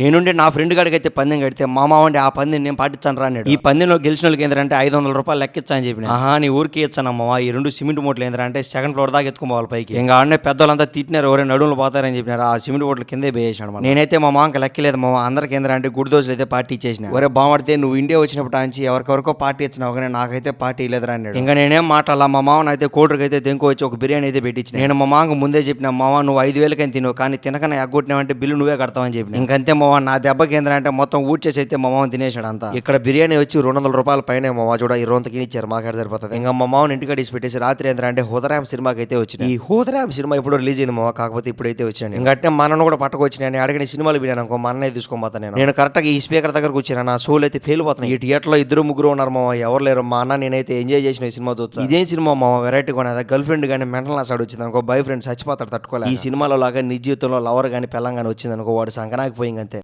నేనుండి నా ఫ్రెండ్ గాడికి అయితే పందెం కడితే మా మామ ఉండి ఆ పందెం నేను పాటించాను రా అన్నాడు. ఈ పందెంలో గెలిచిన వాళ్ళకి ఏంటంటే ఐదు వందల రూపాయలు లెక్కిచ్చా అని చెప్పిన. ఆహా నీ ఊరికి ఇచ్చానమ్మా ఈ రెండు సిమెంట్ మూటలు ఏంటంటే సెకండ్ ఫ్లోర్ దాకా ఎత్తుకోవాలి పైకి. ఇంకా ఆడనే పెద్దోళ్ళంతా తిట్టినారు ఎవరైనా నడువులు పోతారని చెప్పినారు ఆ సిమెంట్ మూటలు కిందే అనమాట నేనైతే మా మామకి లెక్కలేదు మా అందరికి ఏంటంటే గుడి దోశలు అయితే పార్టీ ఇచ్చేసిన. ఒరే బామడితే నువ్వు ఇండియా వచ్చినప్పుడు అంచి ఎవరికెవరికో పార్టీ ఇచ్చినావు కానీ నాకైతే పార్టీ లేదురా అన్నాడు. ఇంకా నేనేం మాట్లాడాల మా మామని అయితే కోటర్కి అయితే దెంకో వచ్చి ఒక బిర్యానీ అయితే పెట్టించిన నేను మా మామకు ముందే చెప్పిన మామ నువ్వు ఐదు వేలకని తిను కానీ తినకనే ఎగ్గొట్టినావంటే బిల్లు నువ్వే కడతావని చెప్పిన. ఇంకంతే మామ నా దెబ్బకి ఏంటంటే మొత్తం ఊడ్చేసి అయితే మా మామ తినేసాడు అంతా ఇక్కడ బిర్యానీ వచ్చి రెండు వందల రూపాయల పైన మామ చూడ ఈ రొంతకి ఇచ్చారు మాకాడ సరిపోతుంది? ఇంకా మా మామని ఇంటికి తీసి పెట్టేసి రాత్రి ఏంటంటే హోదరాం సినిమాకి అయితే వచ్చింది ఈ హోదరాం సినిమా ఇప్పుడు రిలీజ్ అయింది మామ కాకపోతే ఇప్పుడైతే వచ్చాను ఇంకట్టే మనను కూడా పట్టుకొచ్చిన నేను అడిగిన సినిమాలు వినాను అనుకో మా అన్నయ్య తీసుకోబోతా నేను. నేను కరెక్ట్గా ఈ స్పీకర్ దగ్గరకు వచ్చాను నా సోల్ అయితే పేలిపోతున్నాయి ఈ థియేటర్లో ఇద్దరు ముగ్గురు ఉన్నారు మామ ఎవరు లేరు? మా అన్న నేనైతే ఎంజాయ్ చేసిన ఈ సినిమా చూస్తా. ఇదేం సినిమా మామ? వెరైటీ కొనేది గర్ల్ ఫ్రెండ్ కానీ మెంటల్ నాసాడు వచ్చింది అనుకో బాయ్ ఫ్రెండ్ చచ్చిపోతాడు తట్టుకోలేదు ఈ సినిమాలో లాగా నిజ జీవితంలో లవర్ కానీ పెళ్ళం కానీ వచ్చింది అనుకో వాడు సంకనాకి పోయింది అంతే.